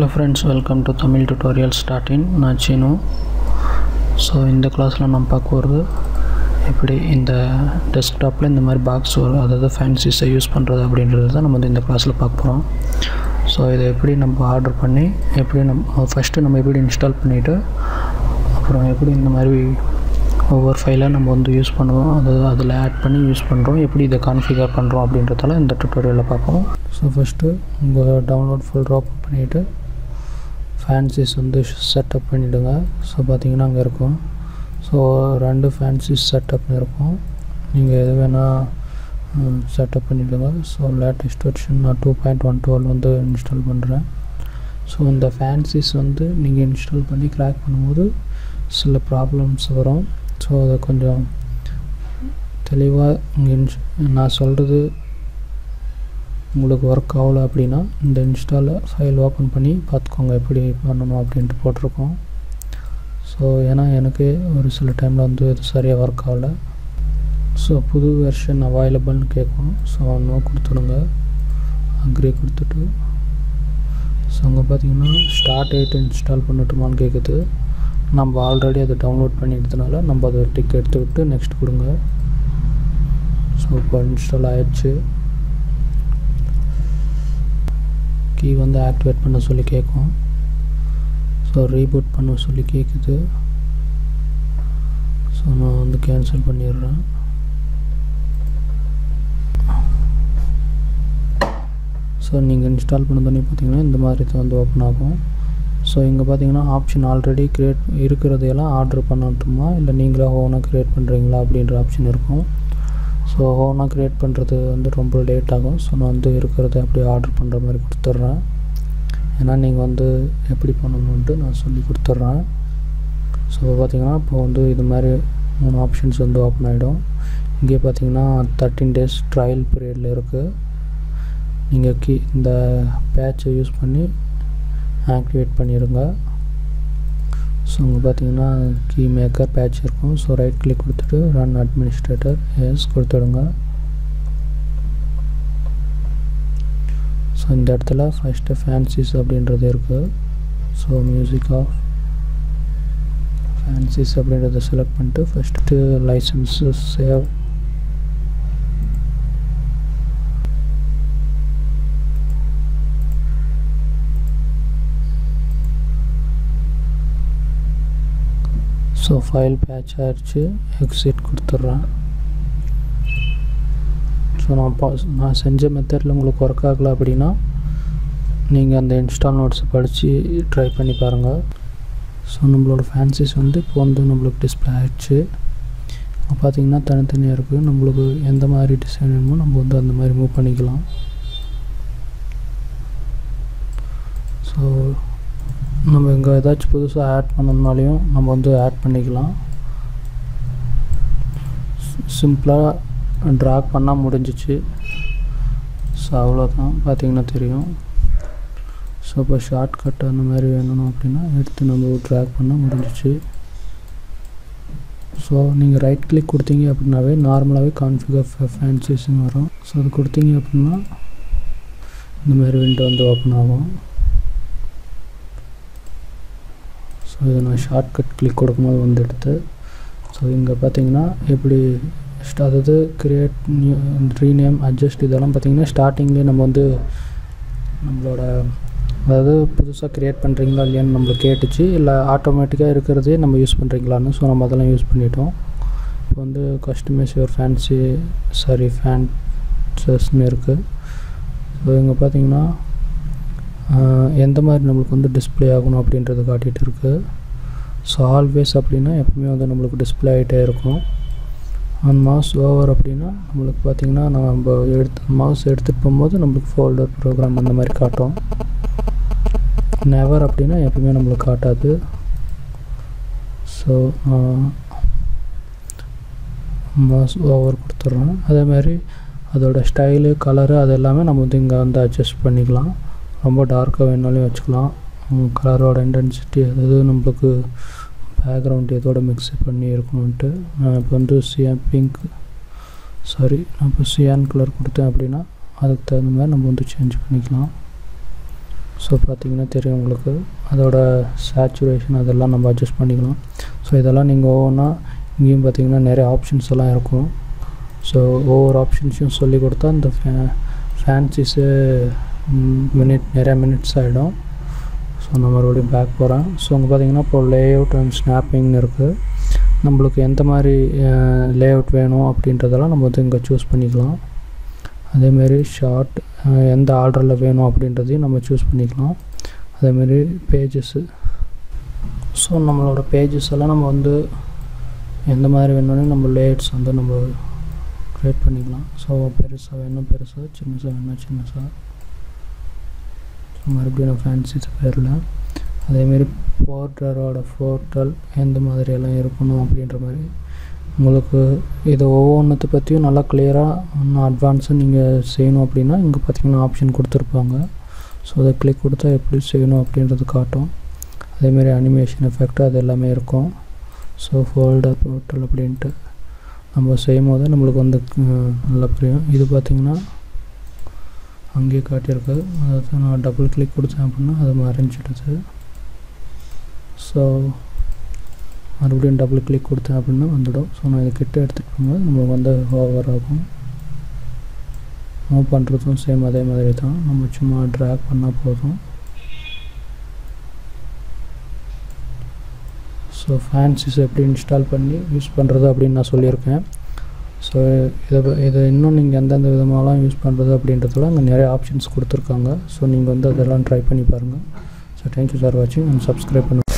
Hello friends welcome to Tamil tutorial ஸ்டார்டின் நான் Seenu. So இந்த கிளாஸில் நம்ம பார்க்க போகிறது எப்படி இந்த டெஸ்க்டாப்பில் இந்த மாதிரி பாக்ஸ் வரும் அதாவது ஃபேன்சிஸை யூஸ் பண்ணுறது அப்படின்றது தான் நம்ம வந்து இந்த கிளாஸில் பார்க்க போகிறோம் ஸோ இதை எப்படி நம்ம ஆர்டர் பண்ணி எப்படி நம்ம ஃபஸ்ட்டு நம்ம எப்படி இன்ஸ்டால் பண்ணிவிட்டு அப்புறம் எப்படி இந்த மாதிரி ஒவ்வொரு ஃபைலாக நம்ம வந்து யூஸ் பண்ணுவோம் அதாவது அதில் ஆட் பண்ணி யூஸ் பண்ணுறோம் எப்படி இதை கான்ஃபிகர் பண்ணுறோம் அப்படின்றதால இந்த டுட்டோரியலில் பார்ப்போம். ஸோ ஃபஸ்ட்டு உங்கள் டவுன்லோட் ஃபோல்டர் ஓப்பன் பண்ணிவிட்டு ஃபேன்சிஸ் வந்து செட்டப் பண்ணிவிடுங்க ஸோ பார்த்தீங்கன்னா அங்கே இருக்கும். ஸோ ரெண்டு ஃபேன்சிஸ் செட்டப் இருக்கும். நீங்கள் எது வேணால் செட்டப் பண்ணிவிடுங்க ஸோ லேட்டஸ்ட் வெர்ஷன் நான் டூ பாயிண்ட் ஒன் டுவெல் வந்து இன்ஸ்டால் பண்ணுறேன் ஸோ இந்த ஃபேன்சிஸ் வந்து நீங்கள் இன்ஸ்டால் பண்ணி க்ராக் பண்ணும்போது சில ப்ராப்ளம்ஸ் வரும். ஸோ அதை கொஞ்சம் தெளிவாக இங்கே நான் சொல்கிறது உங்களுக்கு ஒர்க் ஆகலை அப்படின்னா இந்த இன்ஸ்டாவில் ஃபைல் ஓப்பன் பண்ணி பார்த்துக்கோங்க எப்படி பண்ணணும் அப்படின்ட்டு போட்டிருக்கோம். ஸோ ஏன்னா எனக்கு ஒரு சில டைமில் வந்து இது சரியாக ஒர்க் ஆகலை. ஸோ புது வெர்ஷன் அவைலபிள்னு கேட்கும் ஸோ நோ கொடுத்துடுங்க. அக்ரி கொடுத்துட்டு. ஸோ அங்கே பார்த்தீங்கன்னா ஸ்டார்ட் எயிட் இன்ஸ்டால் பண்ணட்டுமான்னு கேட்குது நம்ம ஆல்ரெடி அதை டவுன்லோட் பண்ணிட்டதுனால நம்ம அதை டிக் எடுத்து விட்டு நெக்ஸ்ட் கொடுங்க. ஸோ இப்போ இன்ஸ்டால் ஆயிடுச்சு. கீ வந்து ஆக்டிவேட் பண்ண சொல்லி கேட்கும் ஸோ ரீபூட் பண்ண சொல்லி கேட்குது ஸோ நான் வந்து கேன்சல் பண்ணிடுறேன். ஸோ நீங்கள் இன்ஸ்டால் பண்ணதோடனே பார்த்தீங்கன்னா இந்த மாதிரி தான் வந்து ஓப்பன் ஆகும். ஸோ இங்கே பார்த்தீங்கன்னா ஆப்ஷன் ஆல்ரெடி க்ரியேட் இருக்கிறதையெல்லாம் ஆர்டர் பண்ணட்டுமா? இல்லை நீங்களே ஓனாக க்ரியேட் பண்ணுறீங்களா அப்படின்ற ஆப்ஷன் இருக்கும். ஸோ ஓனாக க்ரியேட் பண்ணுறது வந்து ரொம்ப லேட் ஆகும். ஸோ நான் வந்து இருக்கிறத அப்படியே ஆர்டர் பண்ணுற மாதிரி கொடுத்துட்றேன். ஏன்னா நீங்கள் வந்து எப்படி பண்ணணுன்ட்டு நான் சொல்லி கொடுத்துட்றேன். ஸோ பார்த்தீங்கன்னா இப்போ வந்து இது மாதிரி மூணு ஆப்ஷன்ஸ் வந்து ஓப்பன் ஆகிடும் இங்கே பார்த்தீங்கன்னா தேர்ட்டின் டேஸ் ட்ரையல் பீரியடில் இருக்குது நீங்கள் கீ இந்த பேட்சை யூஸ் பண்ணி ஆக்டிவேட் பண்ணிடுங்க ஸோ இங்கே பார்த்தீங்கன்னா கீ மேக்கர் பேட்ச் இருக்கும். ஸோ ரைட் கிளிக் கொடுத்துட்டு ரன் அட்மினிஸ்ட்ரேட்டர் எஸ் கொடுத்துடுங்க. ஸோ இந்த இடத்துல ஃபஸ்ட்டு ஃபேன்சிஸ் அப்படின்றது இருக்குது ஸோ மியூசிக் ஆஃப் ஃபேன்சிஸ் அப்படின்றத செலக்ட் பண்ணிட்டு first licence save so file patch ஆகிடுச்சு எக்ஸிட் கொடுத்துட்றேன். ஸோ நான் பா நான் செஞ்ச மெத்தடில் உங்களுக்கு ஒர்க் ஆகலை அப்படின்னா நீங்கள் அந்த இன்ஸ்டால் நோட்ஸை படித்து ட்ரை பண்ணி பாருங்கள் ஸோ நம்மளோட ஃபேன்சிஸ் வந்து இப்போ வந்து நம்மளுக்கு டிஸ்பிளே ஆகிடுச்சு இப்போ பார்த்தீங்கன்னா தனித்தனியாக இருக்குது நம்மளுக்கு எந்த மாதிரி டிசைன் வேணுமோ நம்ம வந்து அந்த மாதிரி மூவ் பண்ணிக்கலாம். ஸோ நம்ம இங்கே ஏதாச்சும் புதுசாக ஆட் பண்ணணுனாலையும் நம்ம வந்து ஆட் பண்ணிக்கலாம். சிம்பிளாக ட்ராக் பண்ணால் முடிஞ்சிச்சு. ஸோ அவ்வளோதான் பார்த்தீங்கன்னா தெரியும். ஸோ இப்போ ஷார்ட்கட் அந்த மாதிரி வேணும் அப்படின்னா எடுத்து நம்ம ட்ராக் பண்ணால் முடிஞ்சிச்சு. ஸோ நீங்கள் ரைட் கிளிக் கொடுத்தீங்க அப்படின்னாவே நார்மலாகவே கான்ஃபிகர் ஃபேன்சிஸ்ன்னு வரும். ஸோ அது கொடுத்தீங்க அப்படின்னா இந்த மாதிரி விண்டோ வந்து ஓப்பன் ஆகும். ஸோ இதை நான் ஷார்ட்கட் கிளிக் கொடுக்கும்போது வந்து எடுத்து ஸோ இங்கே பார்த்தீங்கன்னா எப்படி அதாவது கிரியேட் நியூ ரீநேம் அட்ஜஸ்ட் இதெல்லாம் பார்த்தீங்கன்னா ஸ்டார்டிங்லேயே நம்ம வந்து நம்மளோட அதாவது புதுசாக க்ரியேட் பண்ணுறீங்களா இல்லையான்னு நம்மளுக்கு கேட்டுச்சு. இல்லை ஆட்டோமேட்டிக்காக இருக்கிறதே நம்ம யூஸ் பண்ணுறீங்களான்னு ஸோ நம்ம அதெல்லாம் யூஸ் பண்ணிட்டோம். இப்போ வந்து கஸ்டமைஸ் யுவர் ஃபேன்சி சாரி ஃபேன்சஸ்னு இருக்குது ஸோ இங்கே பார்த்தீங்கன்னா எந்த மாதிரி நம்மளுக்கு வந்து டிஸ்பிளே ஆகணும் அப்படின்றத காட்டிகிட்டு இருக்குது ஸோ ஆல்வேஸ் அப்படின்னா எப்பவுமே வந்து நம்மளுக்கு டிஸ்பிளே ஆகிட்டே இருக்கும். அண்ட் மவுஸ் ஓவர் அப்படின்னா நம்மளுக்கு பார்த்திங்கன்னா நம்ம எடுத்து மவுஸ் எடுத்துகிட்டு போகும்போது நம்மளுக்கு ஃபோல்டர் ப்ரோக்ராம் அந்த மாதிரி காட்டும். நெவர் அப்படின்னா எப்பவுமே நம்மளுக்கு காட்டாது. ஸோ மவுஸ் ஓவர் கொடுத்துட்றோம் அதே மாதிரி அதோடய ஸ்டைலு கலரு அது எல்லாமே நம்ம வந்து இங்கே வந்து அட்ஜஸ்ட் பண்ணிக்கலாம். ரொம்ப டார்க்காக வேணாலும் வச்சுக்கலாம். கலரோட இன்டென்சிட்டி அதாவது நம்மளுக்கு பேக்ரவுண்ட் இதோட மிக்ஸ் பண்ணி இருக்கணுன்ட்டு நான் இப்போ வந்து சியான் பிங்க் சாரி நான் இப்போ சியான் கலர் கொடுத்தேன் அப்படின்னா அதுக்கு தகுந்த மாதிரி நம்ம வந்து சேஞ்ச் பண்ணிக்கலாம். ஸோ பார்த்தீங்கன்னா தெரியும் உங்களுக்கு. அதோட சேச்சுரேஷன் அதெல்லாம் நம்ம அட்ஜஸ்ட் பண்ணிக்கலாம். ஸோ இதெல்லாம் நீங்கள் ஒவ்வொன்றா இங்கேயும் பார்த்தீங்கன்னா நிறைய ஆப்ஷன்ஸ் எல்லாம் இருக்கும். ஸோ ஒவ்வொரு ஆப்ஷன்ஸையும் சொல்லி கொடுத்தா இந்த ஃபே ஃபேன்சிஸு மினிட் நிறையா மினிட்ஸ் ஆகிடும் ஸோ மறுபடியும் பேக் போகிறேன் ஸோ அங்கே பார்த்தீங்கன்னா இப்போ லே அவுட் அண்ட் ஸ்னாப்பிங்னு இருக்குது நம்மளுக்கு எந்த மாதிரி லே அவுட் வேணும் அப்படின்றதெல்லாம் நம்ம வந்து இங்கே சூஸ் பண்ணிக்கலாம். அதேமாரி ஷார்ட் எந்த ஆர்டரில் வேணும் அப்படின்றதையும் நம்ம சூஸ் பண்ணிக்கலாம். அதேமாரி பேஜஸ்ஸு ஸோ நம்மளோட பேஜஸ் எல்லாம் நம்ம வந்து எந்த மாதிரி வேணும்னு நம்ம லேட்ஸ் வந்து நம்ம க்ரியேட் பண்ணிக்கலாம். ஸோ பெருசாக வேணும் பெருசாக சின்னசாக வேணும் சின்னசாக மறுபடியும் நான் ஃபேன்சி பேரில் அதேமாரி போர்ட்டரோட போர்ட்டல் எந்த மாதிரியெல்லாம் இருக்கணும் அப்படின்ற மாதிரி உங்களுக்கு இதை ஒவ்வொன்றத்தை பற்றியும் நல்லா கிளியராக இன்னும் அட்வான்ஸாக நீங்கள் செய்யணும் அப்படின்னா இங்கே பார்த்தீங்கன்னா ஆப்ஷன் கொடுத்துருப்பாங்க. ஸோ அதை கிளிக் கொடுத்தா எப்படி செய்யணும் அப்படின்றது காட்டும். அதேமாரி அனிமேஷன் எஃபெக்ட் அது எல்லாமே இருக்கும். ஸோ ஃபோல்டர் போர்ட்டல் அப்படின்ட்டு நம்ம செய்யும் போது நம்மளுக்கு வந்து நல்லா புரியும். இது பார்த்திங்கன்னா அங்கேயே காட்டியிருக்கு. அதாவது நான் டபுள் கிளிக் கொடுத்தேன் அப்படின்னா அது மறைஞ்சிடுது ஸோ மறுபடியும் டபுள் கிளிக் கொடுத்தேன் அப்படின்னா வந்துடும். ஸோ நான் இது கிட்ட எடுத்துகிட்டு போகும்போது நம்மளுக்கு வந்து ஓவர் ஆகும். மூவ் பண்ணுறதும் சேம் அதே மாதிரி தான். நம்ம சும்மா ட்ராக் பண்ணால் போதும். ஸோ ஃபேன்சிஸ் எப்படி இன்ஸ்டால் பண்ணி யூஸ் பண்ணுறது அப்படின்னு நான் சொல்லியிருக்கேன். ஸோ இதை இதை இன்னும் நீங்கள் எந்தெந்த விதமாகலாம் யூஸ் பண்ணுறது அப்படின்றதுல அங்கே நிறைய ஆப்ஷன்ஸ் கொடுத்துருக்காங்க. ஸோ நீங்கள் வந்து அதெல்லாம் ட்ரை பண்ணி பாருங்கள் ஸோ தேங்க்யூ ஃபார் வாட்சிங் அண்ட் சப்ஸ்கிரைப் பண்ணு